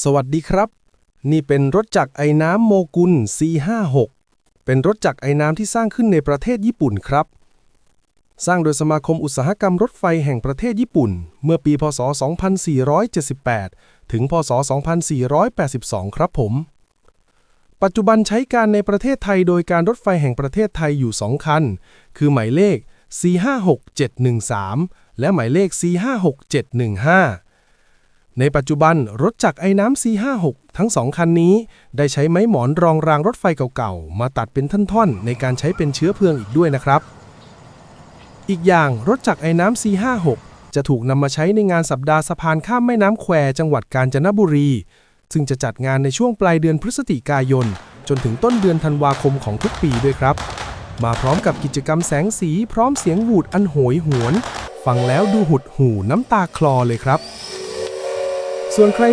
สวัสดีครับ นี่เป็นรถจักรไอ้น้ำโมกุล C56 เป็นรถจักรไอ้น้ำที่สร้างขึ้นในประเทศญี่ปุ่นครับ สร้างโดยสมาคมอุตสาหกรรมรถไฟแห่งประเทศญี่ปุ่น เมื่อปี พศ 2478 ถึง พศ 2482 ครับผม ปัจจุบันใช้การในประเทศไทยโดยการรถไฟแห่งประเทศไทยอยู่ 2 คัน คือหมายเลข456713 และหมายเลข456715 ในปัจจุบันรถจักรไอ้น้ำ C56 ทั้งสองคันนี้ ได้ใช้ไม้หมอนรองรางรถไฟเก่าๆ มาตัดเป็นท่อนๆ ในการใช้เป็นเชื้อเพลิงอีกด้วยนะครับ อีกอย่างรถจักรไอ้น้ำ C56 จะถูกนำมาใช้ในงานสัปดาห์สะพานข้ามแม่น้ำแควจังหวัดกาญจนบุรี ซึ่งจะจัดงานในช่วงปลายเดือนพฤศจิกายน จนถึงต้นเดือนธันวาคมของทุกปีด้วยครับ มาพร้อมกับกิจกรรมแสงสีพร้อมเสียงหวูดอันโหยหวน ฟังแล้วดูหดหูน้ำตาคลอเลยครับ ส่วนใคร